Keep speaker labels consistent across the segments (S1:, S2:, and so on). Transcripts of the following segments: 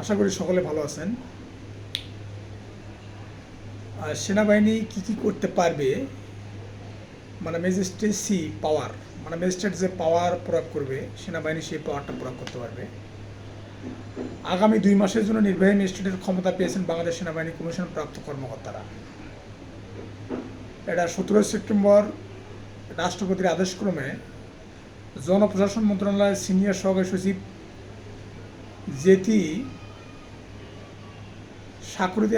S1: আশা করি সকলে ভালো আছেন। আর সেনাবাহিনী কি কি করতে পারবে? মানে ম্যাজিস্ট্রেসি পাওয়ার মানে ম্যাজিস্ট্রেট যে পাওয়ার প্রয়োগ করবে, সেনাবাহিনী সেই পাওয়ারটা প্রয়োগ করতে পারবে। আগামী দুই মাসের জন্য নির্বাহী ম্যাজিস্ট্রেটের ক্ষমতা পেয়েছেন বাংলাদেশ সেনাবাহিনী কমিশন প্রাপ্ত কর্মকর্তারা। এটা সতেরোই সেপ্টেম্বর, রাষ্ট্রপতির আদেশক্রমে জনপ্রশাসন মন্ত্রণালয়ের সিনিয়র সহকারী সচিব যেটি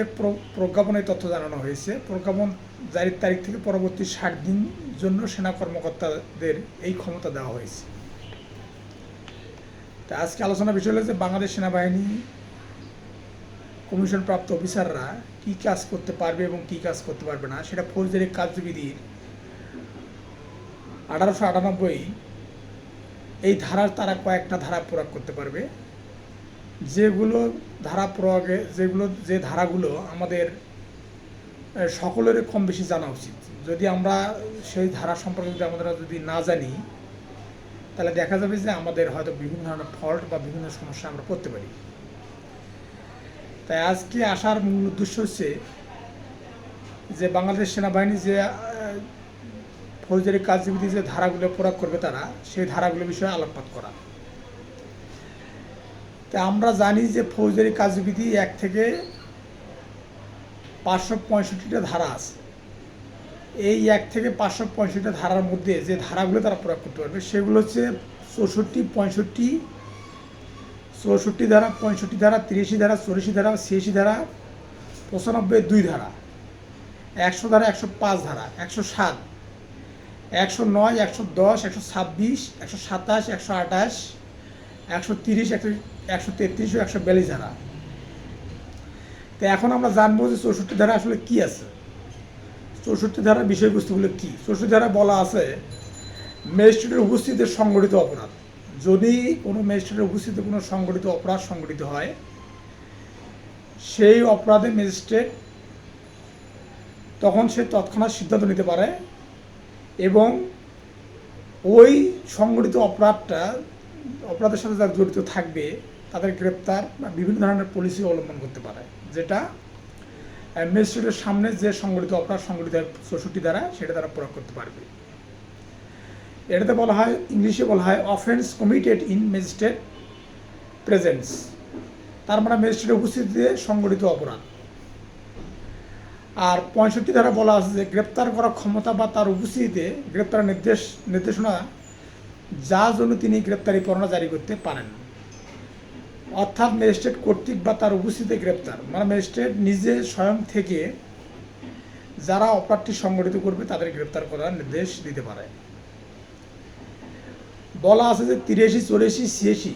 S1: এক প্রজ্ঞাপনে তথ্য জানানো হয়েছে। প্রজ্ঞাপন জারির তারিখ থেকে পরবর্তী ষাট দিন জন্য সেনা কর্মকর্তাদের এই ক্ষমতা দেওয়া হয়েছে। তা আজকে আলোচনা বিষয় হলো যে বাংলাদেশ সেনাবাহিনী কমিশন প্রাপ্ত অফিসাররা কি কাজ করতে পারবে এবং কি কাজ করতে পারবে না, সেটা ফৌজদারি কার্যবিধির আঠারোশো আটানব্বই এই ধারার তারা কয়েকটা ধারা প্রয়োগ করতে পারবে। যেগুলো ধারা প্রয়োগে, যেগুলো, যে ধারাগুলো আমাদের সকলেরই কম বেশি জানা উচিত। যদি আমরা সেই ধারা সম্পর্কে যদি আমরা যদি না জানি, তাহলে দেখা যাবে যে আমাদের হয়তো বিভিন্ন ধরনের ফল্ট বা বিভিন্ন সমস্যা আমরা পড়তে পারি। তাই আজকে আসার মূল উদ্দেশ্য হচ্ছে যে বাংলাদেশ সেনাবাহিনী যে ফৌজদারি কার্যবিধি যে ধারাগুলো প্রয়োগ করবে তারা, সেই ধারাগুলো বিষয়ে আলোকপাত করা। তা আমরা জানি যে ফৌজদারি কার্যবিধি এক থেকে পাঁচশো পঁয়ষট্টিটা ধারা আছে। এই এক থেকে পাঁচশো পঁয়ষট্টি ধারার মধ্যে যে ধারাগুলো তারা প্রয়োগ করতে পারবে, সেগুলো হচ্ছে চৌষট্টি, পঁয়ষট্টি, চৌষট্টি ধারা, পঁয়ষট্টি ধারা, তিরিশি ধারা, চৌরাশি ধারা, ছিয়াশি ধারা, পঁচানব্বই দুই ধারা, একশো ধারা, একশো পাঁচ ধারা, একশো সাত, একশো নয়, একশো দশ, একশো ছাব্বিশ, একশো সাতাশ, একশো আঠাশ একশো তিরিশ, একশো একশো তেত্রিশ ও একশো বিয়াল্লিশ ধারা। তো এখন আমরা জানব যে চৌষট্টি ধারা আসলে কি আছে? চৌষট্টি ধারার বিষয়বস্তুগুলো কি? চৌষট্টি ধারা বলা আছে, ম্যাজিস্ট্রেটের উপস্থিতিতে সংগঠিত অপরাধ। যদি কোনো ম্যাজিস্ট্রেটের উপস্থিতিতে কোনো সংগঠিত অপরাধ সংগঠিত হয়, সেই অপরাধে ম্যাজিস্ট্রেট তখন সে তৎক্ষণাৎ সিদ্ধান্ত নিতে পারে এবং ওই সংগঠিত অপরাধটা অপরাধের সাথে যারা জড়িত থাকবে, তাদের গ্রেপ্তার বা বিভিন্ন ধরনের পলিসি অবলম্বন করতে পারে। যেটা ম্যাজিস্ট্রেটের সামনে যে সংগঠিত অপরাধ সংগঠিত চৌষট্টি দ্বারা, সেটা তারা প্রয়োগ করতে পারবে। এটাতে বলা হয়, ইংলিশে বলা হয় offence committed in magistrate presence তার মানে ম্যাজিস্ট্রেটের উপস্থিতিতে সংগঠিত অপরাধ। আর পঁয়ষট্টি ধারা বলা আছে যে, গ্রেপ্তার করার ক্ষমতা বা তার উপস্থিতিতে গ্রেপ্তার নির্দেশ, নির্দেশনা যার জন্য তিনি গ্রেপ্তারি পরোয়ানা জারি করতে পারেন। অর্থাৎ ম্যাজিস্ট্রেট কর্তৃক বা তার উপস্থিতিতে গ্রেপ্তার। মানে ম্যাজিস্ট্রেট নিজে স্বয়ং থেকে যারা অপরাধটি সংগঠিত করবে, তাদের গ্রেপ্তার করার নির্দেশ দিতে পারে। বলা আছে যে তিরাশি, চুরাশি, ছিয়াশি,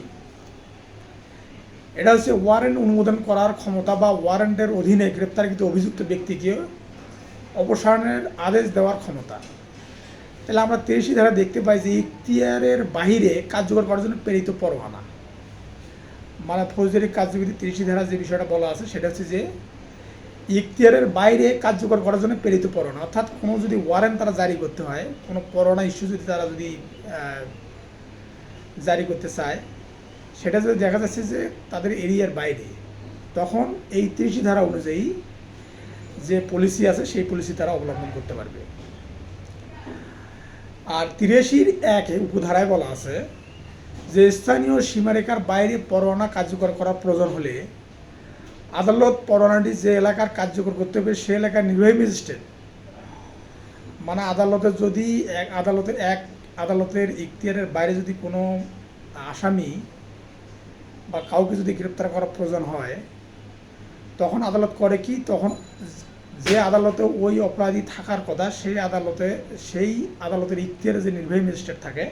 S1: এটা হচ্ছে ওয়ারেন্ট অনুমোদন করার ক্ষমতা বা ওয়ারেন্টের অধীনে গ্রেপ্তারকৃত অভিযুক্ত ব্যক্তিকে অপসারণের আদেশ দেওয়ার ক্ষমতা। তাহলে আমরা তিরিশি ধারা দেখতে পাই যে ইখতিয়ারের বাহিরে কার্যকর করার জন্য প্রেরিত পরোয়ানা। মানে ফৌজদারি কার্যবিধি তিরিশি ধারা যে বিষয়টা বলা আছে, সেটা হচ্ছে যে ইখতিয়ারের বাইরে কার্যকর করার জন্য প্রেরিত পরোয়ানা। অর্থাৎ কোনো যদি ওয়ারেন্ট তারা জারি করতে হয়, কোনো পরোয়ানা ইস্যু যদি তারা যদি জারি করতে চায়, সেটা যদি দেখা যাচ্ছে যে তাদের এরিয়ার বাইরে, তখন এই তিরিশি ধারা অনুযায়ী যে পলিসি আছে, সেই পলিসি তারা অবলম্বন করতে পারবে। আর তিরাশির একে উপধারায় বলা আছে যে স্থানীয় সীমারেখার বাইরে পরোয়ানা কার্যকর করা প্রয়োজন হলে আদালত পরোয়ানাটি যে এলাকার কার্যকর করতে হবে সে এলাকার নির্বাহী ম্যাজিস্ট্রেট। মানে আদালতে যদি এক, আদালতের এক, আদালতের ইখতিয়ারের বাইরে যদি কোনো আসামি বা কাউকে যদি গ্রেপ্তার করার প্রয়োজন হয়, তখন আদালত করে কি? তখন যে আদালতে ওই অপরাধী থাকার কথা, সেই আদালতে, সেই আদালতের ইখতিয়ারে যে নির্বাহী ম্যাজিস্ট্রেট থাকে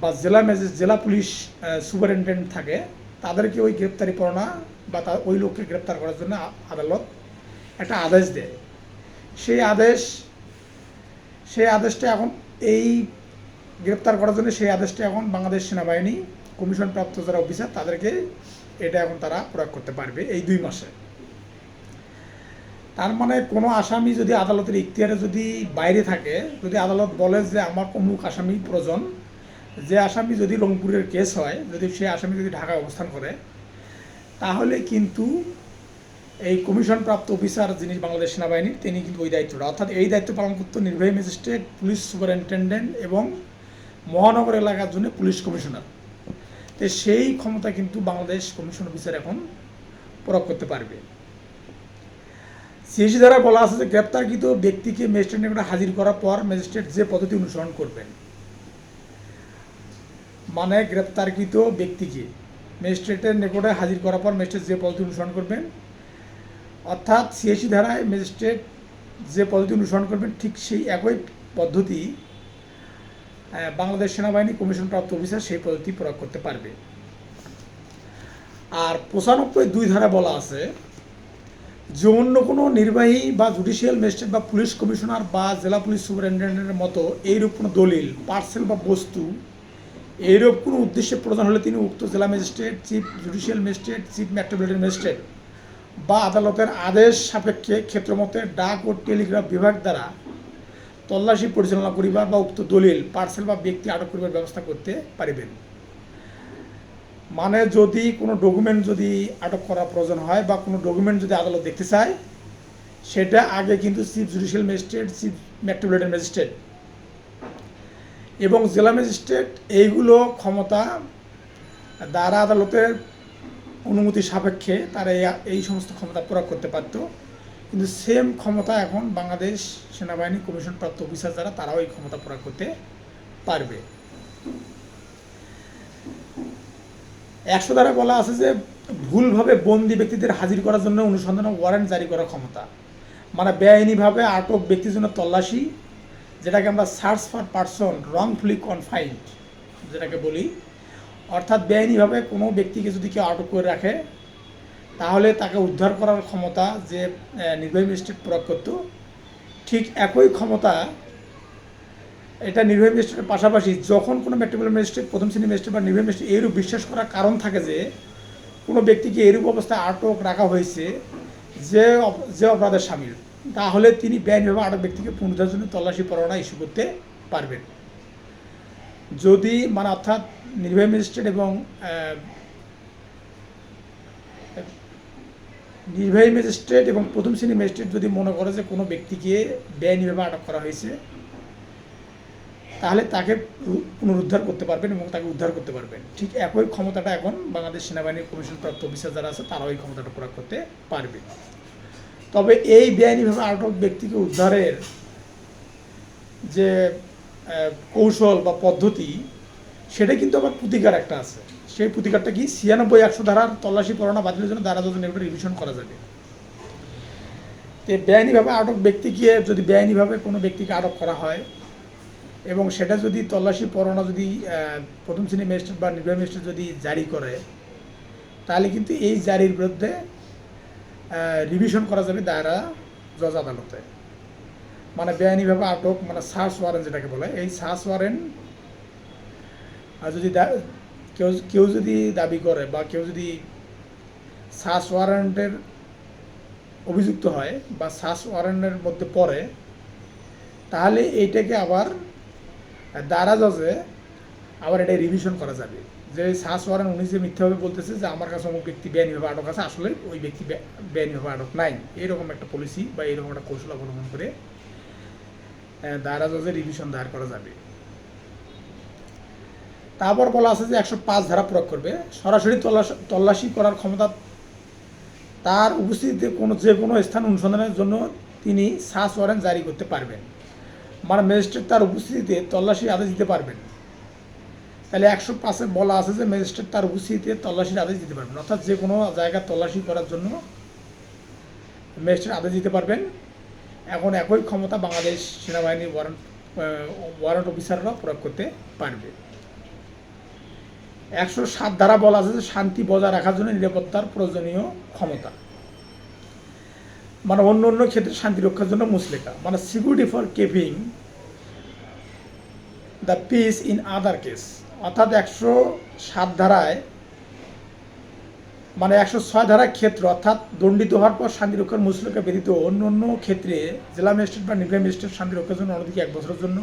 S1: বা জেলা ম্যাজিস্ট জেলা পুলিশ সুপারিনটেন্ডেন্ট থাকে, তাদেরকে ওই গ্রেপ্তারি পরোয়ানা বা তা, ওই লোককে গ্রেপ্তার করার জন্য আদালত একটা আদেশ দেয়। সেই আদেশ, সেই আদেশটা এখন এই গ্রেপ্তার করার জন্য সেই আদেশটা এখন বাংলাদেশ সেনাবাহিনী কমিশন প্রাপ্ত যারা অফিসার, তাদেরকে এটা এখন তারা প্রয়োগ করতে পারবে এই দুই মাসে। তার মানে কোনো আসামি যদি আদালতের ইখতিয়ারে যদি বাইরে থাকে, যদি আদালত বলে যে আমার অমুক আসামি প্রয়োজন, যে আসামি যদি রংপুরের কেস হয়, যদি সে আসামি যদি ঢাকায় অবস্থান করে, তাহলে কিন্তু এই কমিশন প্রাপ্ত অফিসার যিনি বাংলাদেশ সেনাবাহিনীর, তিনি কিন্তু ওই দায়িত্বটা, অর্থাৎ এই দায়িত্ব পালন করতো নির্বাহী ম্যাজিস্ট্রেট, পুলিশ সুপারিনটেন্ডেন্ট এবং মহানগর এলাকার জন্য পুলিশ কমিশনার। তো সেই ক্ষমতা কিন্তু বাংলাদেশ কমিশন অফিসার এখন প্রয়োগ করতে পারবে। সিএসি দ্বারা বলা আছে যে গ্রেপ্তারকৃত ব্যক্তিকে ম্যাজিস্ট্রেট নিকটে হাজির করার পর ম্যাজিস্ট্রেট যে পদ্ধতি অনুসরণ করবেন মানে গ্রেপ্তারকৃত ব্যক্তিকে ম্যাজিস্ট্রেটের নিকটে হাজির করার পর ম্যাজিস্ট্রেট যে পদ্ধতি অনুসরণ করবেন, অর্থাৎ সিএসি ধারায় ম্যাজিস্ট্রেট যে পদ্ধতি অনুসরণ করবেন, ঠিক সেই একই পদ্ধতি বাংলাদেশ সেনাবাহিনী কমিশন প্রাপ্ত অফিসার সেই পদ্ধতি প্রয়োগ করতে পারবে। আর পঁচানব্বই দুই ধারা বলা আছে যে অন্য কোনো নির্বাহী বা জুডিশিয়াল ম্যাজিস্ট্রেট বা পুলিশ কমিশনার বা জেলা পুলিশ সুপারিনটেন্ডেন্টের মতো এইরূপ কোনো দলিল পার্সেল বা বস্তু, এইরূপ কোনো উদ্দেশ্যে প্রদান হলে তিনি উক্ত জেলা magistrate chief judicial magistrate chief metropolitan magistrate বা আদালতের আদেশ সাপেক্ষে ক্ষেত্রমতে ডাক ও টেলিগ্রাফ বিভাগ দ্বারা তল্লাশি পরিচালনা করিবার বা উক্ত দলিল পার্সেল বা ব্যক্তি আটক করিবার ব্যবস্থা করতে পারিবেন। মানে যদি কোনো ডকুমেন্ট যদি আটক করা প্রয়োজন হয় বা কোনো ডকুমেন্ট যদি আদালত দেখতে চায়, সেটা আগে কিন্তু chief judicial magistrate chief metropolitan magistrate এবং জেলা ম্যাজিস্ট্রেট এইগুলো ক্ষমতা দ্বারা আদালতের অনুমতি সাপেক্ষে তারা এই সমস্ত ক্ষমতা প্রয়োগ করতে পারত। কিন্তু সেম ক্ষমতা এখন বাংলাদেশ সেনাবাহিনী কমিশন প্রাপ্ত অফিসার যারা তারাও এই ক্ষমতা প্রয়োগ করতে পারবে। একশো দ্বারা বলা আছে যে ভুলভাবে বন্দি ব্যক্তিদের হাজির করার জন্য অনুসন্ধান ওয়ারেন্ট জারি করার ক্ষমতা। মানে বেআইনিভাবে আটক ব্যক্তির জন্য তল্লাশি, যেটাকে আমরা search for person wrongfully confined যেটাকে বলি। অর্থাৎ বেআইনিভাবে কোনো ব্যক্তিকে যদি কেউ আটক করে রাখে, তাহলে তাকে উদ্ধার করার ক্ষমতা যে নির্বাহী ম্যাজিস্ট্রেট প্রয়োগ করত, ঠিক একই ক্ষমতা এটা নির্বাহী ম্যাজিস্ট্রেটের পাশাপাশি যখন কোনো মেট্রিকুলার ম্যাজিস্ট্রেট প্রথম শ্রেণি ম্যাজিস্ট্রেট বা নির্বাহী ম্যাজিস্ট্রেট এরূপ বিশ্বাস করার কারণ থাকে যে, কোনো ব্যক্তিকে এরূপ অবস্থায় আটক রাখা হয়েছে যে যে অপরাধের সামিল, তাহলে তিনি বেআইনিভাবে আটক ব্যক্তিকে পুনরুদ্ধারের জন্য তল্লাশি, পরোয়ানা ইস্যু করতে পারবেন। যদি মানে অর্থাৎ নির্বাহী ম্যাজিস্ট্রেট এবং নির্বাহী ম্যাজিস্ট্রেট এবং প্রথম শ্রেণি ম্যাজিস্ট্রেট যদি মনে করে যে কোনো ব্যক্তিকে বেআইনিভাবে আটক করা হয়েছে তাহলে তাকে পুনরুদ্ধার করতে পারবেন এবং তাকে উদ্ধার করতে পারবেন। ঠিক একই ক্ষমতাটা এখন বাংলাদেশ সেনাবাহিনীর কমিশন প্রাপ্ত অফিসার যারা আছে, তারাও এই ক্ষমতাটা প্রয়োগ করতে পারবে। তবে এই বেআইনিভাবে আটক ব্যক্তিকে উদ্ধারের যে কৌশল বা পদ্ধতি, সেটা কিন্তু আবার প্রতিকার একটা আছে। সেই প্রতিকারটা কি ছিয়ানব্বই একশো ধারার তল্লাশি পরোয়ানা বাতিলের জন্য দ্বারা যোজনা এগুলো রিভিশন করা যাবে। তো বেআইনিভাবে আটক ব্যক্তিকে যদি বেআইনিভাবে কোনো ব্যক্তিকে আটক করা হয় এবং সেটা যদি তল্লাশি পরোয়ানা যদি প্রথম শ্রেণি ম্যাজিস্ট্রেট বা নির্বাহী ম্যাজিস্ট্রেট যদি জারি করে, তাহলে কিন্তু এই জারির বিরুদ্ধে রিভিশন করা যাবে দায়রা জজ আদালতে। মানে বেআইনিভাবে আটক মানে সার্চ ওয়ারেন্ট যেটাকে বলে, এই সার্চ ওয়ারেন্ট যদি কেউ কেউ যদি দাবি করে বা কেউ যদি সার্চ ওয়ারেন্টের অভিযুক্ত হয় বা সার্চ ওয়ারেন্টের মধ্যে পড়ে, তাহলে এইটাকে আবার দ্বারা জজে আবার এটা রিভিশন করা যাবে। যে সার্চ ওয়ারেন্ট উনি যে মিথ্যাভাবে বলতেছে যে আমার কাছে অমুক ব্যক্তি বেআইনিভাবে আটক আছে আসলে ওই ব্যক্তি বেআইনিভাবে আটক নাই। এরকম একটা পলিসি বা এরকম একটা কৌশল অবলম্বন করে আহ, দায়রা রিভিশন দায়ের করা যাবে। তারপর বলা আছে যে একশো পাঁচ ধারা প্রয়োগ করবে। সরাসরি তল্লাশ তল্লাশি করার ক্ষমতা তার উপস্থিতিতে কোনো যে কোনো স্থান অনুসন্ধানের জন্য তিনি সার্চ ওয়ারেন্ট জারি করতে পারবেন। মানে ম্যাজিস্ট্রেট তার উপস্থিতিতে তল্লাশি আদেশ দিতে পারবেন। তাহলে একশো পাঁচে বলা আছে যে ম্যাজিস্ট্রেট তার উপস্থিতিতে তল্লাশির আদেশ দিতে পারবেন। অর্থাৎ যে কোনো জায়গা তল্লাশি করার জন্য ম্যাজিস্ট্রেট আদেশ দিতে পারবেন। এখন একই ক্ষমতা বাংলাদেশ সেনাবাহিনীর ওয়ারেন্ট ওয়ারেন্ট অফিসাররা প্রয়োগ করতে পারবে। একশো সাত ধারা বলা আছে যে শান্তি বজায় রাখার জন্য নিরাপত্তার প্রয়োজনীয় ক্ষমতা। মানে অন্য অন্য ক্ষেত্রে শান্তি রক্ষার জন্য মুসলেখা মানে security for keeping the peace in other case. অর্থাৎ একশো সাত ধারায় মানে একশো ছয় ধারার ক্ষেত্র, অর্থাৎ দণ্ডিত হওয়ার পর শান্তি রক্ষার মুসলেখা ব্যতীত অন্য অন্য ক্ষেত্রে জেলা ম্যাজিস্ট্রেট বা নির্বাহী ম্যাজিস্ট্রেট শান্তি রক্ষার জন্য অনধিক এক বছরের জন্য।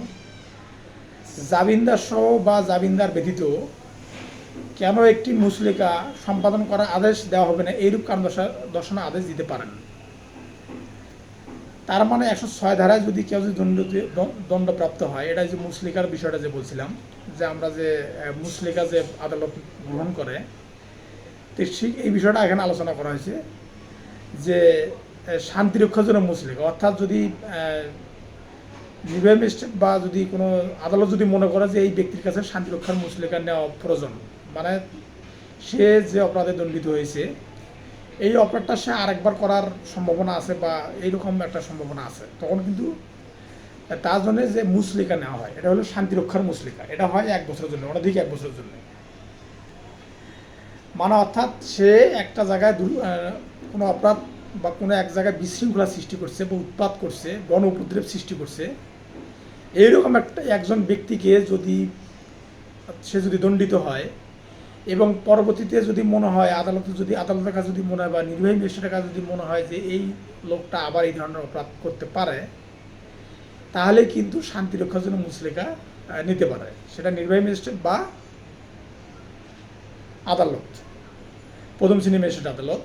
S1: জামিনদার সহ বা জামিনদার ব্যতীত কেন একটি মুসলিকা সম্পাদন করার আদেশ দেওয়া হবে না? এইরূপ কারণ দর্শা- দর্শানোর আদেশ দিতে পারেন। তার মানে একশো ছয় ধারায় যদি কেউ যদি দণ্ড দণ্ডপ্রাপ্ত হয় এটা যে মুসলিকার বিষয়টা যে বলছিলাম, যে আমরা যে মুসলিকা যে আদালত গ্রহণ করে, তো ঠিক এই বিষয়টা এখানে আলোচনা করা হয়েছে যে শান্তিরক্ষার জন্য মুসলিকা। অর্থাৎ যদি নির্বাহী ম্যাজিস্ট্রেট বা যদি কোনো আদালত যদি মনে করে যে এই ব্যক্তির কাছে শান্তিরক্ষার মুসলিকা নেওয়া প্রয়োজন মানে সে যে অপরাধে দণ্ডিত হয়েছে এই অপরাধটা সে আরেকবার করার সম্ভাবনা আছে বা এইরকম একটা সম্ভাবনা আছে। তখন কিন্তু তার জন্য যে মুসলিকা নেওয়া হয়, এটা হলো শান্তিরক্ষার মুসলিকা। এটা হয় এক বছরের জন্য, অনধিক এক বছরের জন্য। মানে অর্থাৎ সে একটা জায়গায় কোনো অপরাধ বা কোনো এক জায়গায় বিশৃঙ্খলা সৃষ্টি করছে বা উৎপাত করছে গণ উপদ্রব সৃষ্টি করছে, এইরকম একটা একজন ব্যক্তিকে যদি সে যদি দণ্ডিত হয় এবং পরবর্তীতে যদি মনে হয় আদালতে যদি, আদালতের কাছে যদি মনে হয় বা নির্বাহী ম্যাজিস্ট্রেটের কাছে যদি মনে হয় যে এই লোকটা আবার এই ধরনের অপরাধ করতে পারে, তাহলে কিন্তু শান্তি রক্ষার জন্য মুসলিকা নিতে পারে। সেটা নির্বাহী ম্যাজিস্ট্রেট বা আদালত, প্রথম শ্রেণি ম্যাজিস্ট্রেট আদালত।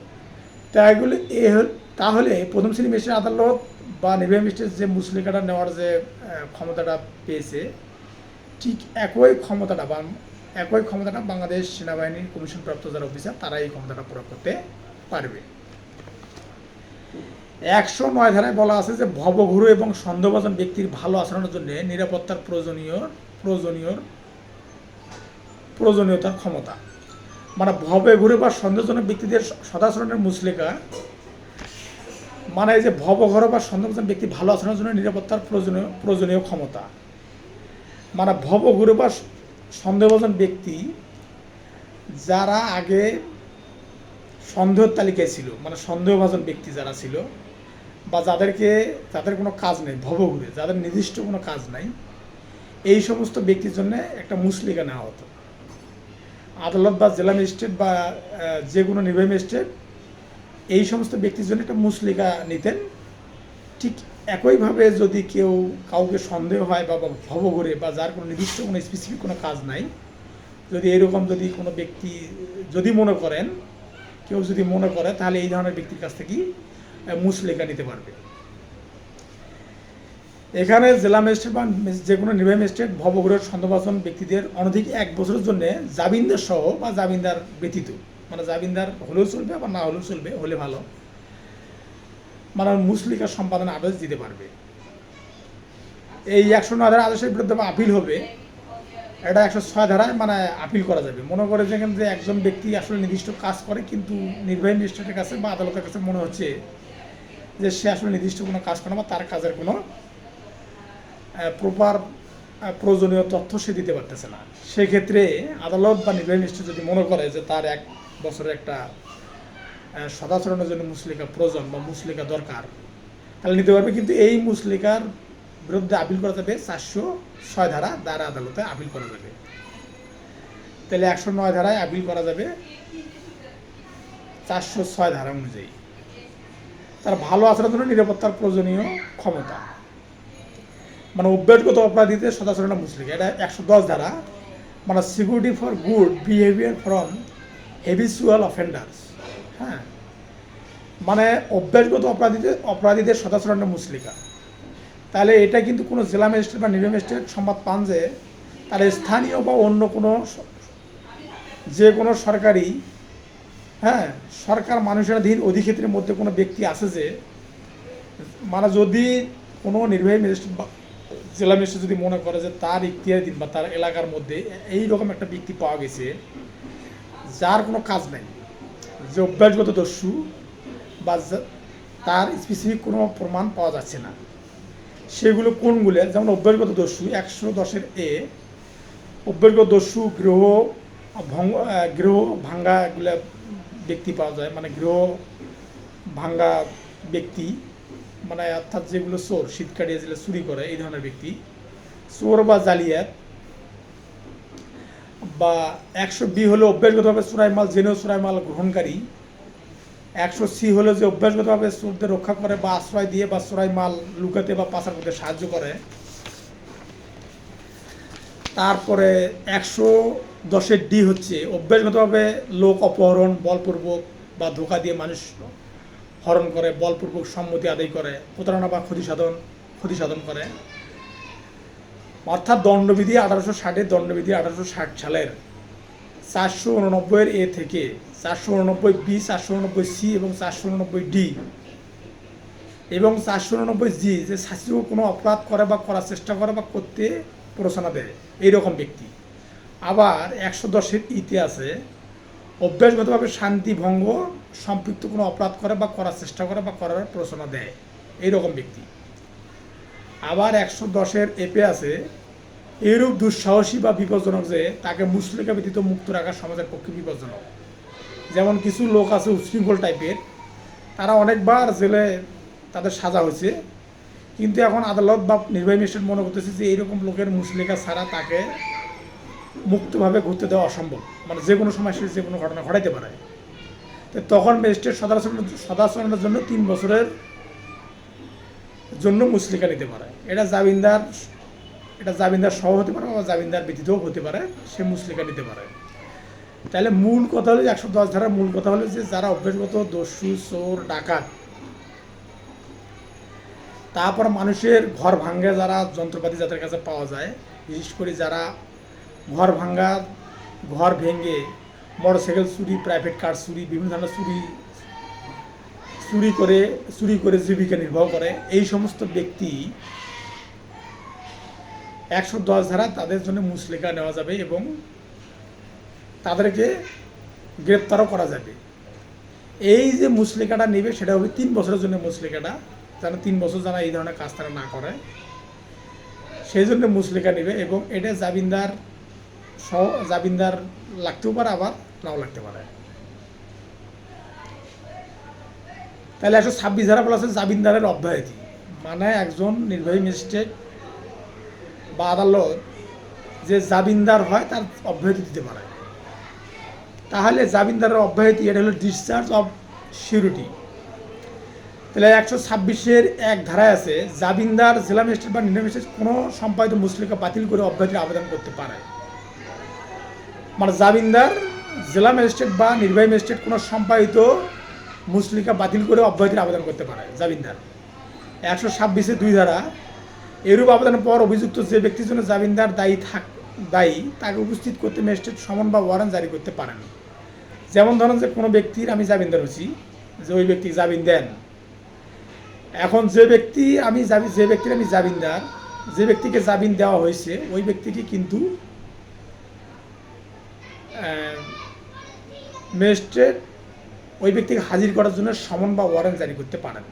S1: তা এগুলো, এ হল- তাহলে প্রথম শ্রেণি ম্যাজিস্ট্রেট আদালত বা নির্বাহী ম্যাজিস্ট্রেট যে মুসলিকাটা নেওয়ার যে ক্ষমতাটা পেয়েছে, ঠিক একই ক্ষমতাটা বা একই ক্ষমতাটা বাংলাদেশ সেনাবাহিনীর কমিশন প্রাপ্ত যারা অফিসার তারা এই ক্ষমতাটা প্রয়োগ করতে পারবে। একশো নয় ধারায় বলা আছে যে, ভবঘুরু এবং সন্দেহভাজন ব্যক্তির ভালো আচরণের জন্য নিরাপত্তার প্রয়োজনীয় প্রয়োজনীয়, প্রয়োজনীয়তার ক্ষমতা। মানে ভবে ঘুরে বা সন্দেহজনক ব্যক্তিদের সদাচরণের মুসলিকা মানে যে ভবঘর বা সন্দেহজন ব্যক্তি ভালো আচরণের জন্য নিরাপত্তার প্রয়োজনীয় প্রয়োজনীয় ক্ষমতা। মানে ভবঘুরে বা সন্দেহভাজন ব্যক্তি যারা আগে সন্দেহের তালিকায় ছিল মানে সন্দেহভাজন ব্যক্তি যারা ছিল, বা যাদেরকে, যাদের কোনো কাজ নেই, ভবঘুরে, যাদের নির্দিষ্ট কোনো কাজ নাই, এই সমস্ত ব্যক্তির জন্য একটা মুসলিকা নেওয়া হতো। আদালত বা জেলা ম্যাজিস্ট্রেট বা যে কোনো নির্বাহী ম্যাজিস্ট্রেট এই সমস্ত ব্যক্তির জন্য একটা মুসলিকা নিতেন। ঠিক একইভাবে যদি কেউ কাউকে সন্দেহ হয় বা বা ভবঘুরে বা যার কোনো নির্দিষ্ট কোনো স্পেসিফিক কোনো কাজ নাই যদি এরকম যদি কোনো ব্যক্তি যদি মনে করেন কেউ যদি মনে করে তাহলে এই ধরনের ব্যক্তির কাছ থেকেই আহ, মুসলিকা নিতে পারবে। এখানে জেলা ম্যাজিস্ট্রেট বা যে কোনো নির্বাহী ম্যাজিস্ট্রেট ভবঘুরের সন্দেহভাজন ব্যক্তিদের অনধিক এক বছরের জন্য জামিনদার সহ বা জামিনদার ব্যতীত মানে জামিনদার হলেও চলবে বা না হলেও চলবে হলে ভালো। মানে মুসলিকা সম্পাদনে আদেশ দিতে পারবে। এই একশো নয় ধারা আদেশের বিরুদ্ধে আপিল হবে, এটা একশো ছয় ধারায় মানে আপিল করা যাবে। মনে করে যে যে একজন ব্যক্তি আসলে নির্দিষ্ট কাজ করে, কিন্তু নির্বাহী ম্যাজিস্ট্রেটের কাছে বা আদালতের কাছে মনে হচ্ছে যে সে আসলে নির্দিষ্ট কোনো কাজ করে বা তার কাজের কোনো প্রপার প্রয়োজনীয় তথ্য সে দিতে পারতেছে না। সেক্ষেত্রে আদালত বা নির্বাহী ম্যাজিস্ট্রেট যদি মনে করে যে তার এক বছরের একটা সদাচরণের জন্য মুসলিকা প্রয়োজন বা মুসলিকা দরকার। তাহলে নিতে পারবে, কিন্তু এই মুসলিকার বিরুদ্ধে আপিল করা যাবে, চারশো ছয় ধারা দ্বারা আদালতে আপিল করা যাবে। তাহলে একশো নয় ধারায় আপিল করা যাবে চারশো ছয় ধারা অনুযায়ী। তার ভালো আচরণের জন্য নিরাপত্তার প্রয়োজনীয় ক্ষমতা। মানে অভ্যাসগত অপরাধীতে সদাচরণ মুসলিকা। এটা একশো দশ ধারা। মানে security for good behaviour from হেভিচুয়াল offenders হ্যাঁ। মানে অভ্যাসগত অপরাধীদের অপরাধীদের সদাচরণের মুসলিকা। তাহলে এটা কিন্তু কোনো জেলা ম্যাজিস্ট্রেট বা নির্বাহী ম্যাজিস্ট্রেট সংবাদ পান যে তার স্থানীয় বা অন্য কোনো যে কোনো সরকারি হ্যাঁ সরকার মানুষেরাধীন অধিক্ষেত্রের মধ্যে কোনো ব্যক্তি আছে যে মানে যদি কোনো নির্বাহী ম্যাজিস্ট্রেট বা জেলা ম্যাজিস্ট্রেট যদি মনে করে যে তার ইখতিয়ার বা তার এলাকার মধ্যে এই রকম একটা ব্যক্তি পাওয়া গেছে, যার কোনো কাজ নাই। যে অভ্যাসগত দস্যু বা তার স্পেসিফিক কোনো প্রমাণ পাওয়া যাচ্ছে না। সেগুলো কোনগুলো যেমন অভ্যাসগত দস্যু, একশো দশের এ, অভ্যাসগত দস্যু গৃহ ভঙ্গ গৃহ ভাঙ্গা এগুলা ব্যক্তি পাওয়া যায়। মানে গৃহ ভাঙ্গা ব্যক্তি মানে অর্থাৎ যেগুলো চোর শীত কাটিয়ে যেগুলো চুরি করে, এই ধরনের ব্যক্তি। চোর বা জালিয়াত বা একশো বি হলো অভ্যাসগতভাবে চোরাই মাল জেনেও চোরাই মাল গ্রহণকারী। একশো সি হলো যে অভ্যাসগতভাবে চোরদের রক্ষা করে বা আশ্রয় দিয়ে বা চোরাই মাল লুকাতে বা পাচার করতে সাহায্য করে। তারপরে একশো দশের ডি হচ্ছে অভ্যাসগতভাবে লোক অপহরণ, বলপূর্বক বা ধোকা দিয়ে মানুষ হরণ করে, বলপূর্বক সম্মতি আদায় করে, প্রতারণা বা ক্ষতি সাধন ক্ষতি সাধন করে। অর্থাৎ দণ্ডবিধি আঠারোশো ষাটের দণ্ডবিধি আঠারোশো ষাট সালের চারশো উননব্বইয়ের এ থেকে চারশো উননব্বই বি, চারশো উননব্বই সি এবং চারশো উননব্বই ডি এবং চারশো উননব্বই জি যে শাস্তিও কোনো অপরাধ করে বা করার চেষ্টা করে বা করতে প্ররোচনা দেয়, এইরকম ব্যক্তি। আবার একশো দশের ইতিহাসে অভ্যাসগতভাবে শান্তি ভঙ্গ, সম্পৃক্ত কোনো অপরাধ করে বা করার চেষ্টা করে বা করার প্ররোচনা দেয়, এইরকম ব্যক্তি। আবার একশো দশের এপে আছে, এরূপ দুঃসাহসী বা বিপজ্জনক যে তাকে মুসলিকা ব্যতীত মুক্ত রাখা সমাজের পক্ষে বিপজ্জনক। যেমন কিছু লোক আছে উচ্ছৃঙ্খল টাইপের, তারা অনেকবার জেলে তাদের সাজা হয়েছে, কিন্তু এখন আদালত বা নির্বাহী ম্যাজিস্ট্রেট মনে করতেছে যে এইরকম লোকের মুসলিকা ছাড়া তাকে মুক্তভাবে ঘুরতে দেওয়া অসম্ভব। মানে যে কোনো সময় সে যে কোনো ঘটনা ঘটাইতে পারে। তো তখন ম্যাজিস্ট্রেট সদাচরণের সদাচরণের জন্য তিন বছরের জন্য মুসলিকা নিতে পারে। এটা জামিনদার এটা জামিনদার সহ হতে পারে বা জামিনদার ব্যতীতও হতে পারে, সে মুসলিকা নিতে পারে। তাহলে মূল কথা হলো একশো দশ ধারার মূল কথা হলো যে যারা অভ্যাসগত দস্যু, চোর, ডাকাত, তারপর মানুষের ঘর ভাঙ্গে যারা যন্ত্রপাতি যাদের কাছে পাওয়া যায়, বিশেষ করে যারা ঘর ভাঙ্গা, ঘর ভেঙে, মোটরসাইকেল চুরি প্রাইভেট কার চুরি, বিভিন্ন ধরনের চুরি চুরি করে চুরি করে জীবিকা নির্বাহ করে, এই সমস্ত ব্যক্তি একশো দশ ধারা তাদের জন্য মুসলিকা নেওয়া যাবে এবং তাদেরকে গ্রেপ্তারও করা যাবে। এই যে মুসলিকাটা নেবে, সেটা হবে তিন বছরের জন্য মুসলিকাটা। যেন তিন বছর যেন এই ধরনের কাজ তারা না করে। সেই জন্য মুসলিকা নেবে এবং এটা জামিনদার সহ, জামিনদার লাগতেও পারে আবার নাও লাগতে পারে। তাহলে একশো ছাব্বিশ ধারা বলা আছে জামিনদারের অব্যাহতি। মানে একজন নির্বাহী ম্যাজিস্ট্রেট বা আদালত যে জামিনদার হয় তার অব্যাহতি দিতে পারে। তাহলে জামিনদারের অব্যাহতি, এটা হলো ডিসচার্জ অফ সিউরিটি তাহলে একশো ছাব্বিশের এক ধারায় আছে, জামিনদার, জেলা ম্যাজিস্ট্রেট বা নির্বাহী ম্যাজিস্ট্রেট কোনো সম্পাদিত মুসলিকা বাতিল করে অব্যাহতির আবেদন করতে পারে। মানে জামিনদার, জেলা ম্যাজিস্ট্রেট বা নির্বাহী ম্যাজিস্ট্রেট কোনো সম্পাদিত মুসলিকা বাতিল করে অব্যাহতির আবেদন করতে পারে, জামিনদার। একশো ছাব্বিশে দুই ধারা, এরূপ আবেদনের পর অভিযুক্ত যে ব্যক্তির জন্য জামিনদার দায়ী থাক, দায়ী, তাকে উপস্থিত করতে ম্যাজিস্ট্রেট সমন বা ওয়ারেন্ট জারি করতে পারেন। যেমন ধরেন যে কোনো ব্যক্তির আমি জামিনদার হচ্ছি যে ওই ব্যক্তি জামিন দেন। এখন যে ব্যক্তি আমি জামি, যে ব্যক্তির আমি জামিনদার, যে ব্যক্তিকে জামিন দেওয়া হয়েছে, ওই ব্যক্তিকে কিন্তু ম্যাজিস্ট্রেট ওই ব্যক্তিকে হাজির করার জন্য সমন বা ওয়ারেন্ট জারি করতে পারেন।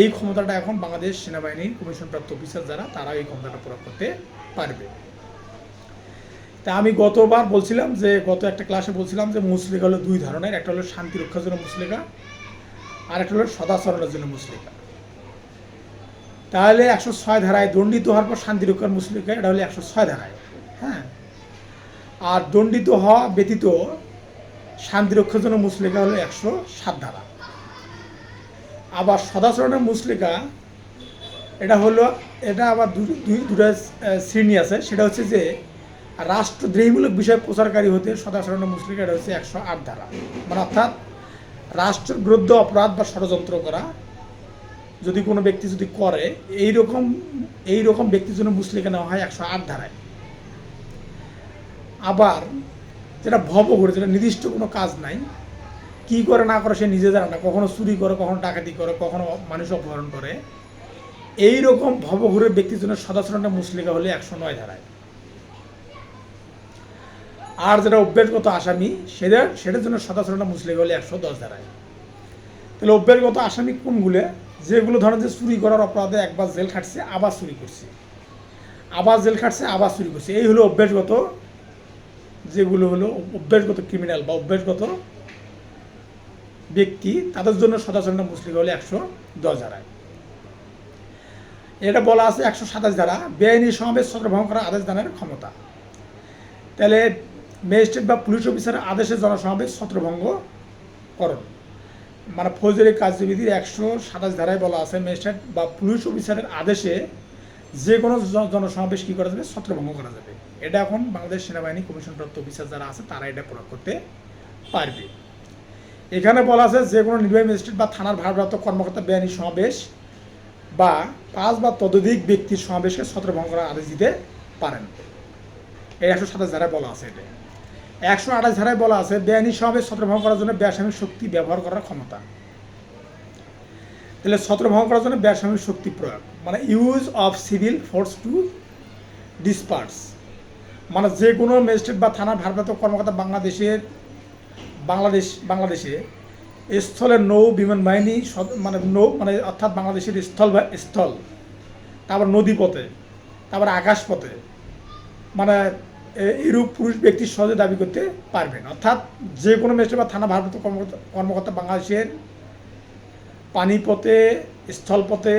S1: এই ক্ষমতাটা এখন বাংলাদেশ সেনাবাহিনীর কমিশনপ্রাপ্ত অফিসার যারা, তারা এই ক্ষমতাটা প্রয়োগ করতে পারবে। তা আমি গতবার বলছিলাম যে, গত একটা ক্লাসে বলছিলাম যে মুসলিকা হলো দুই ধরনের, একটা হলো শান্তি রক্ষার জন্য মুসলিকা আর একটা হলো সদাচরণের জন্য মুসলিকা তাহলে একশো ছয় ধারায় দণ্ডিত হওয়ার পর শান্তি রক্ষার মুসলিকা এটা হলো একশো ছয় ধারায় হ্যাঁ? আর দণ্ডিত হওয়া ব্যতীত শান্তি রক্ষার জন্য মুসলিকা হলো একশো সাত ধারা। আবার সদাচরণের মুসলিকা, এটা হলো, এটা আবার দুটা শ্রেণি আছে, সেটা হচ্ছে যে রাষ্ট্রদ্রোহীমূলক বিষয় প্রচারকারী হতে সদাচরণের মুসলিকা এটা হচ্ছে একশো আট ধারা। মানে অর্থাৎ রাষ্ট্রের বিরুদ্ধে অপরাধ বা ষড়যন্ত্র করা, যদি কোনো ব্যক্তি যদি করে এই রকম এই রকম ব্যক্তির জন্য মুসলিকা নেওয়া হয় একশো আট ধারায়। আবার যেটা ভব করে, যেটা নির্দিষ্ট কোনো কাজ নাই। কি করে না করে সে নিজে জানে না। কখনো চুরি করে, কখনো ডাকাতি করে, কখনো মানুষ অপহরণ করে। এই রকম ভবঘুরের ব্যক্তির জন্য সদাচরণটা মুসলিকা হলে একশো নয় ধারায়। আর যেটা অভ্যাসগত আসামি, সেটা, সেটার জন্য সদাচরণটা মুসলিকা হলে একশো দশ ধারায়। তাহলে অভ্যাসগত আসামি কোনগুলো? যেগুলো ধরেন যে চুরি করার অপরাধে একবার জেল খাটছে, আবার চুরি করছে। আবার জেল খাটছে, আবার চুরি করছে। এই হলো অভ্যাসগত যেগুলো হলো অভ্যাসগত ক্রিমিনাল বা অভ্যাসগত ব্যক্তি, তাদের জন্য সদাচরণ মুসলিম হলে একশো দশ ধারায় এটা বলা আছে একশো সাতাশ ধারা বেআইনি সমাবেশ ছত্রভঙ্গ করার আদেশ দানের ক্ষমতা। তাহলে ম্যাজিস্ট্রেট বা পুলিশ অফিসারের আদেশে জনসমাবেশ ছত্রভঙ্গ করণ মানে ফৌজদারি কার্যবিধির একশো সাতাশ ধারায় বলা আছে ম্যাজিস্ট্রেট বা পুলিশ অফিসারের আদেশে যে কোনো জন- জনসমাবেশ কী করা যাবে? ছত্রভঙ্গ করা যাবে। এটা এখন বাংলাদেশ সেনাবাহিনী কমিশনপ্রাপ্ত অফিসার যারা আছে, তারা এটা প্রয়োগ করতে পারবে। এখানে বলা আছে যে কোনো নির্বাহী ম্যাজিস্ট্রেট বা থানার ভারপ্রাপ্ত কর্মকর্তা বেআইনি সমাবেশ বা পাঁচ বা ততোধিক ব্যক্তির সমাবেশকে ছত্রভঙ্গ করার আদেশ দিতে পারেন। এই একশো সাতাশ ধারায় বলা আছে এটা। একশো আঠাশ ধারায় বলা আছে, বেআইনি সমাবেশ ছত্রভঙ্গ করার জন্য বেসামরিক শক্তি ব্যবহার করার ক্ষমতা। তাহলে ছত্রভঙ্গ করার জন্য বেসামরিক শক্তি প্রয়োগ। মানে use of civil force to disperse মানে যে কোনো ম্যাজিস্ট্রেট বা থানার ভারপ্রাপ্ত কর্মকর্তা বাংলাদেশের, বাংলাদেশ, বাংলাদেশে স্থলের নৌ বিমান বাহিনী মানে নৌ মানে অর্থাৎ বাংলাদেশের স্থল বা- স্থল, তারপর নদীপথে, তারপর আকাশপথে মানে এরূপ পুরুষ ব্যক্তি সহজে দাবি করতে পারবেন। অর্থাৎ যে কোনো ম্যাজিস্ট্রেট বা থানা ভারপ্রাপ্ত কর্মকর্তা কর্মকর্তা বাংলাদেশের পানিপথে, স্থলপথে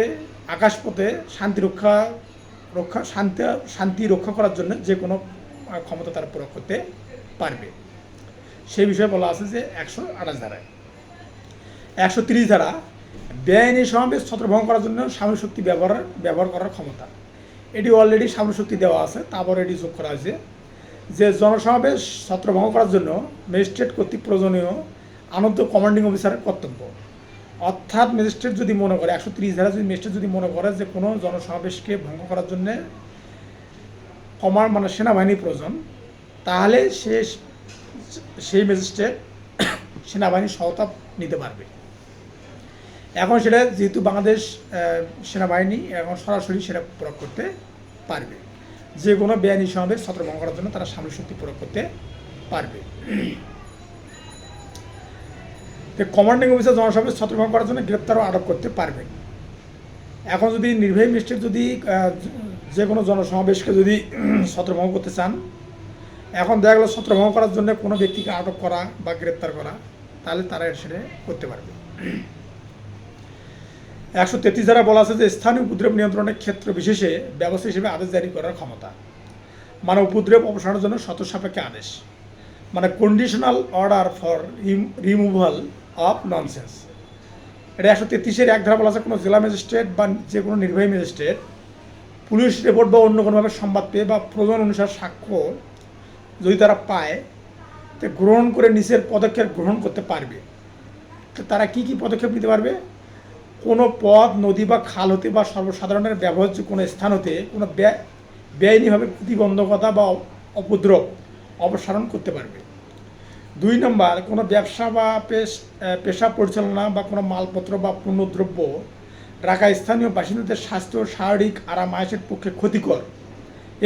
S1: আকাশপথে শান্তি রক্ষা রক্ষা, শান্তি শান্তি রক্ষা করার জন্য যে কোনো ক্ষমতা তারা প্রয়োগ করতে পারবে। সেই বিষয়ে বলা আছে যে একশো আঠাশ ধারায়। একশো তিরিশ ধারা, বেআইনি সমাবেশ ছত্রভঙ্গ করার জন্য সামরিক শক্তি ব্যবহার ব্যবহার করার ক্ষমতা। এটি অলরেডি সামরিক শক্তি দেওয়া আছে, তারপর এটি যোগ করা হয়েছে। যে জনসমাবেশ ছত্রভঙ্গ করার জন্য ম্যাজিস্ট্রেট কর্তৃক প্রয়োজনীয় আনন্দ কমান্ডিং অফিসারের কর্তব্য। অর্থাৎ ম্যাজিস্ট্রেট যদি মনে করে, একশো তিরিশ ধারা যদি ম্যাজিস্ট্রেট যদি মনে করে যে কোনো জনসমাবেশকে ভঙ্গ করার জন্যে কমার মানে সেনাবাহিনীর প্রয়োজন, তাহলে সে সেই ম্যাজিস্ট্রেট সেনাবাহিনীর সহায়তা নিতে পারবে। এখন সেটা যেহেতু বাংলাদেশ সেনাবাহিনী এখন সরাসরি সেটা প্রয়োগ করতে পারবে। যে কোনো বেআইনি সমাবেশ ছত্রভঙ্গ করার জন্য তারা সামরিক শক্তি প্রয়োগ করতে পারবে। কমান্ডিং অফিসার জনসমাবেশ ছত্রভঙ্গ করার জন্য গ্রেপ্তারও আটক করতে পারবে। এখন যদি নির্বাহী ম্যাজিস্ট্রেট যদি যে কোনো জনসমাবেশকে যদি ছত্রভঙ্গ করতে চান, এখন দেখা গেলো ছত্রভঙ্গ করার জন্য কোনো ব্যক্তিকে আটক করা বা গ্রেপ্তার করা, তাহলে তারা সেটা করতে পারবে। একশো তেত্রিশ ধারা বলা আছে যে স্থানীয় উপদ্রব নিয়ন্ত্রণের ক্ষেত্র বিশেষে ব্যবস্থা হিসেবে আদেশ জারি করার ক্ষমতা। মানে উপদ্রব অপসারণের জন্য শত সাপেক্ষে আদেশ। মানে conditional order for removal of nonsense. এটা একশো তেত্রিশের এক ধারা বলা আছে, কোনো জেলা ম্যাজিস্ট্রেট বা যে কোনো নির্বাহী ম্যাজিস্ট্রেট পুলিশ রিপোর্ট বা অন্য কোনোভাবে সংবাদ পেয়ে বা প্রয়োজন অনুসার সাক্ষ্য যদি তারা পায়, তো গ্রহণ করে নিচের পদক্ষেপ গ্রহণ করতে পারবে। তো তারা কি কি পদক্ষেপ নিতে পারবে? কোনো পথ, নদী বা খাল হতে বা সর্বসাধারণের ব্যবহার্য কোনো স্থান হতে কোনো ব্যয় বেআইনিভাবে প্রতিবন্ধকতা বা অপদ্রব অপসারণ করতে পারবে। দুই নম্বর, কোনো ব্যবসা বা পেশ পরিচালনা বা কোনো মালপত্র বা পণ্যদ্রব্য রাখা স্থানীয় বাসিন্দাদের স্বাস্থ্য, শারীরিক আরাম, আয়েসের পক্ষে ক্ষতিকর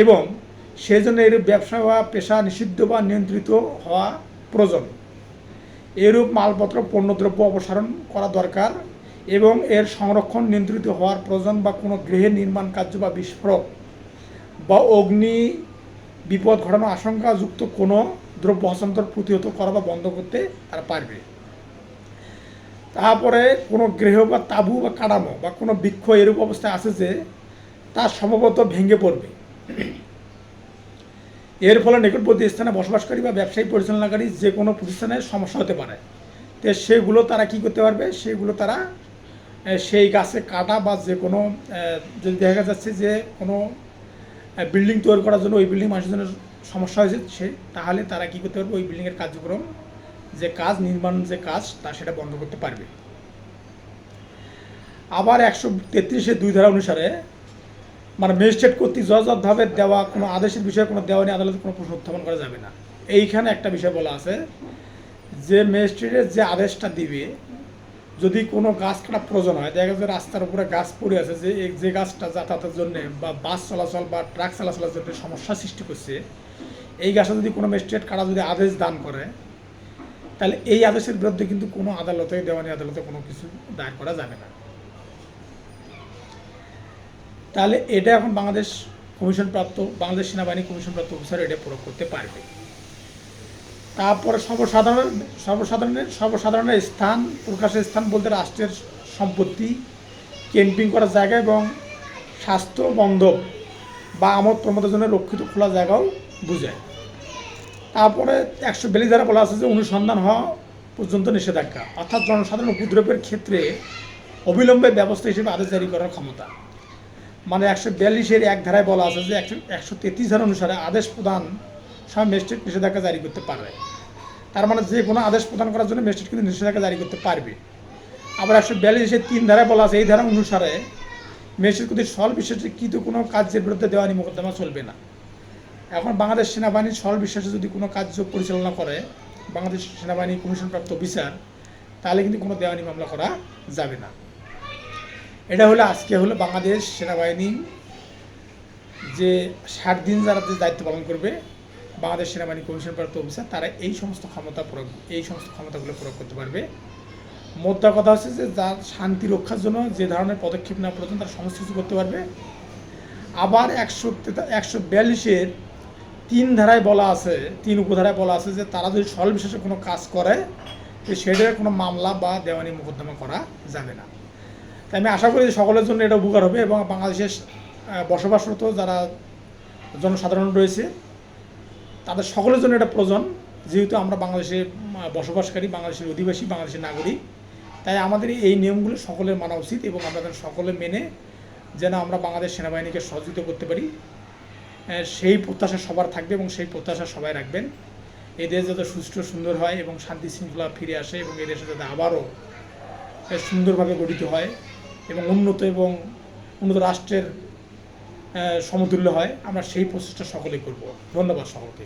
S1: এবং সেই জন্য এরূপ ব্যবসা বা পেশা নিষিদ্ধ বা নিয়ন্ত্রিত হওয়া প্রয়োজন। এরূপ মালপত্র, পণ্যদ্রব্য অপসারণ করা দরকার এবং এর সংরক্ষণ নিয়ন্ত্রিত হওয়ার প্রয়োজন বা কোনো গৃহের নির্মাণ কার্য বা বিস্ফোরক বা অগ্নি বিপদ ঘটানোর আশঙ্কাযুক্ত কোনো দ্রব্য হস্তান্তর প্রতিহত করা বা বন্ধ করতে তারা পারবে। তারপরে কোনো গৃহ বা তাঁবু বা কাঠামো বা কোনো বৃক্ষ এরূপ অবস্থায় আছে যে তা সম্ভবত ভেঙে পড়বে। এর ফলে নিকটবর্তী স্থানে বসবাসকারী বা ব্যবসায়ী পরিচালনাকারী যে কোনো প্রতিষ্ঠানের সমস্যা হতে পারে। তো সেগুলো তারা কি করতে পারবে? সেগুলো তারা সেই গাছে কাটা বা যে কোনো যদি দেখা যাচ্ছে যে কোনো বিল্ডিং তৈরি করার জন্য ওই বিল্ডিং মানুষের জন্য সমস্যা হয়েছে তাহলে তারা কি করতে পারবে? ওই বিল্ডিংয়ের কার্যক্রম, যে কাজ, নির্মাণ যে কাজ, তা সেটা বন্ধ করতে পারবে। আবার একশো তেত্রিশে দুই ধারা অনুসারে মানে ম্যাজিস্ট্রেট কর্তৃক যথাযথভাবে দেওয়া কোনো আদেশের বিষয়ে কোনো দেওয়া দেওয়ানি আদালতে কোনো প্রশ্ন উত্থাপন করা যাবে না। এইখানে একটা বিষয় বলা আছে, যে ম্যাজিস্ট্রেটের যে আদেশটা দিবে, যদি কোনো গাছ কাটা প্রয়োজন হয়, দেখা যাচ্ছে রাস্তার উপরে গাছ পড়ে আছে, যে যে গাছটা যাতায়াতের জন্য বা বাস চলাচল বা ট্রাক চলাচলের জন্য সমস্যা সৃষ্টি করছে এই গাছটা যদি কোনো ম্যাজিস্ট্রেট কাটা যদি আদেশ দান করে, তাহলে এই আদেশের বিরুদ্ধে কিন্তু কোনো আদালতে, দেওয়ানি আদালতে কোনো কিছু দায়ের করা যাবে না। তাহলে এটা এখন বাংলাদেশ কমিশন প্রাপ্ত, বাংলাদেশ সেনাবাহিনী কমিশন প্রাপ্ত অফিসার এটা প্রয়োগ করতে পারবে। তারপরে সর্বসাধারণ, সর্বসাধারণের সর্বসাধারণের স্থান, প্রকাশের স্থান বলতে রাষ্ট্রের সম্পত্তি, ক্যাম্পিং করার জায়গা এবং স্বাস্থ্য বন্ধব বা আমোদ প্রমোদের জন্য রক্ষিত খোলা জায়গাও বোঝায়। তারপরে একশো বিয়াল্লিশ ধারা বলা আছে যে অনুসন্ধান হওয়া পর্যন্ত নিষেধাজ্ঞা। অর্থাৎ জনসাধারণ উপদ্রবের ক্ষেত্রে অবিলম্বে ব্যবস্থা হিসেবে আদেশ জারি করার ক্ষমতা। মানে একশো বিয়াল্লিশের এক ধারায় বলা আছে যে একশো একশো তেত্রিশ ধারা অনুসারে আদেশ প্রদান সব ম্যাজিস্ট্রেট নিষেধাজ্ঞা জারি করতে পারবে। তার মানে যে কোনো আদেশ প্রদান করার জন্য ম্যাজিস্ট্রেট কিন্তু নিষেধাজ্ঞা জারি করতে পারবে। আবার একশো বিয়াল্লিশের তিন ধারায় বলা আছে এই ধারা অনুসারে ম্যাজিস্ট্রেট কিন্তু সল বিশ্বাসকৃত কোনো কাজের বিরুদ্ধে দেওয়ানি মোকদ্দমা চলবে না। এখন বাংলাদেশ সেনাবাহিনীর সল বিশ্বাসে যদি কোনো কাজ পরিচালনা করে, বাংলাদেশ সেনাবাহিনী কমিশনপ্রাপ্ত অফিসার তাহলে কিন্তু কোনো দেওয়ানি মামলা করা যাবে না। এটা হলো আজকে হলো বাংলাদেশ সেনাবাহিনী যে ষাট দিন যারা যে দায়িত্ব পালন করবে, বাংলাদেশ সেনাবাহিনী কমিশনপ্রাপ্ত অফিসার, তারা এই সমস্ত ক্ষমতা প্রয়োগ, এই সমস্ত ক্ষমতাগুলো প্রয়োগ করতে পারবে। মোদ্দা কথা হচ্ছে যে যার শান্তি রক্ষার জন্য যে ধরনের পদক্ষেপ নেওয়া প্রয়োজন, তারা সমস্ত কিছু করতে পারবে। আবার একশো একশো বিয়াল্লিশের তিন ধারায় বলা আছে, তিন উপধারায় বলা আছে যে তারা যদি সরল বিশেষে কোনো কাজ করে, তো সেটার কোনো মামলা বা দেওয়ানি মোকদ্দমা করা যাবে না। তাই আমি আশা করি যে সকলের জন্য এটা উপকার হবে এবং বাংলাদেশের বসবাসরত যারা জনসাধারণ রয়েছে, তাদের সকলের জন্য এটা প্রয়োজন। যেহেতু আমরা বাংলাদেশে বসবাসকারী, বাংলাদেশের অধিবাসী, বাংলাদেশের নাগরিক, তাই আমাদের এই নিয়মগুলো সকলের মানা উচিত এবং আমাদের সকলে মেনে যেন আমরা বাংলাদেশ সেনাবাহিনীকে সহযোগিতা করতে পারি। সেই প্রত্যাশা সবার থাকবে এবং সেই প্রত্যাশা সবাই রাখবেন। এই দেশ যাতে সুষ্ঠু সুন্দর হয় এবং শান্তি শৃঙ্খলা ফিরে আসে এবং এই দেশে যাতে আবারও সুন্দরভাবে গঠিত হয় এবং উন্নত এবং উন্নত রাষ্ট্রের সমতুল্য হয়, আমরা সেই প্রচেষ্টা সকলেই করব। ধন্যবাদ সকলকে।